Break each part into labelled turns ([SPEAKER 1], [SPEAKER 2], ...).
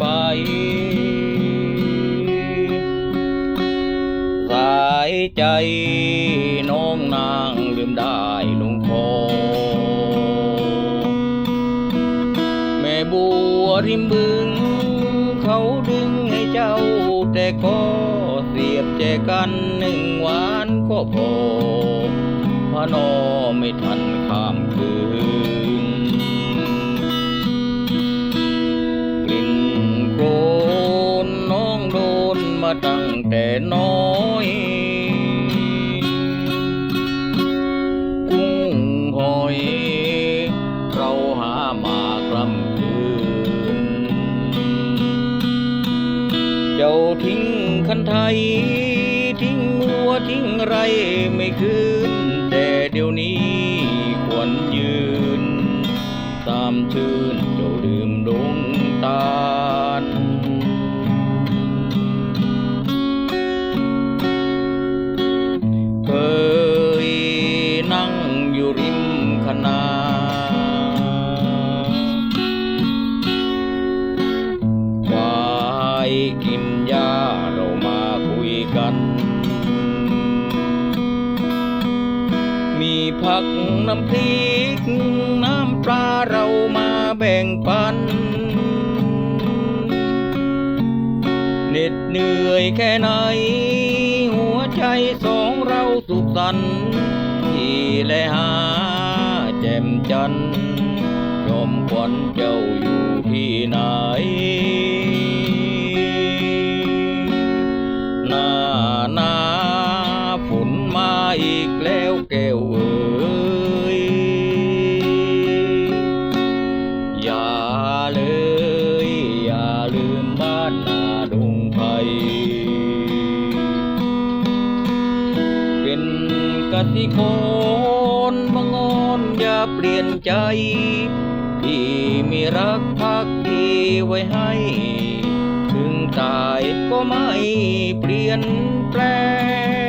[SPEAKER 1] ไป สายใจน้องนางลืมได้ลุงคอแม่บัวริมบึง เขาดึงให้เจ้า แต่ก็เสียบแจกันหนึ่งวานก็พอพระนอไม่ทันข้าม น้อยกุ้งหอย เราหามากลำคืน เจ้าทิ้งคันไทย ทิ้งวัวทิ้งไรไม่คืน แต่เดี๋ยวนี้ควรยืน ตามชื่นเจ้าลืม มคณาควายกินหญ้าเรามาคุยกัน มีผักน้ำพริก น้ำปลาเรามาแบ่งปันเหน็ดเหนื่อยแค่ไหน หัวใจสองเราสุขสันต์ที่และหา จันทร์ยอมขวัญเจ้าอยู่ที่ไหน หน้าหนาฝนมาอีกแล้วแก้วเอ๋ยอย่าเลย อย่าลืมบ้านนาดงไผ่เป็นกติกรบัง อย่าเปลี่ยนใจ ที่มีรักพักดีไว้ให้ ถึงตายก็ไม่เปลี่ยนแปลง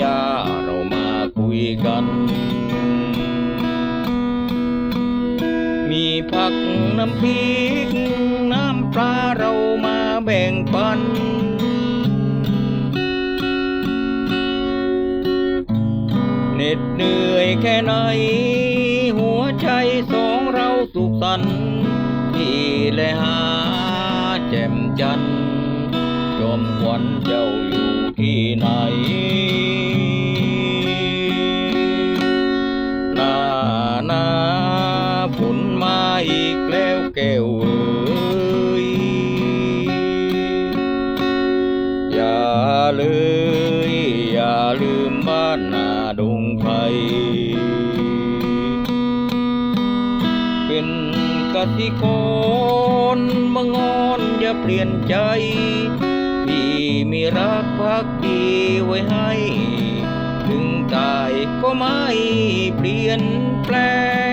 [SPEAKER 1] ญาเรามาคุยกัน มีผักน้ำพริก น้ำปลาเรามาแบ่งปัน เหน็ดเหนื่อยแค่ไหน หัวใจสองเราสุขสันต์ที่และหาแจ่มจันทร์จอมขวัญเจ้าอยู่ที่ไหน อีกแล้วแก้วเอ๋ยอย่าเลยอย่าลืมบ้านนาดงไผ่เป็นกติกรบังอนอย่าเปลี่ยนใจที่มีรักพักดีไว้ให้ ถึงตายก็ไม่เปลี่ยนแปลง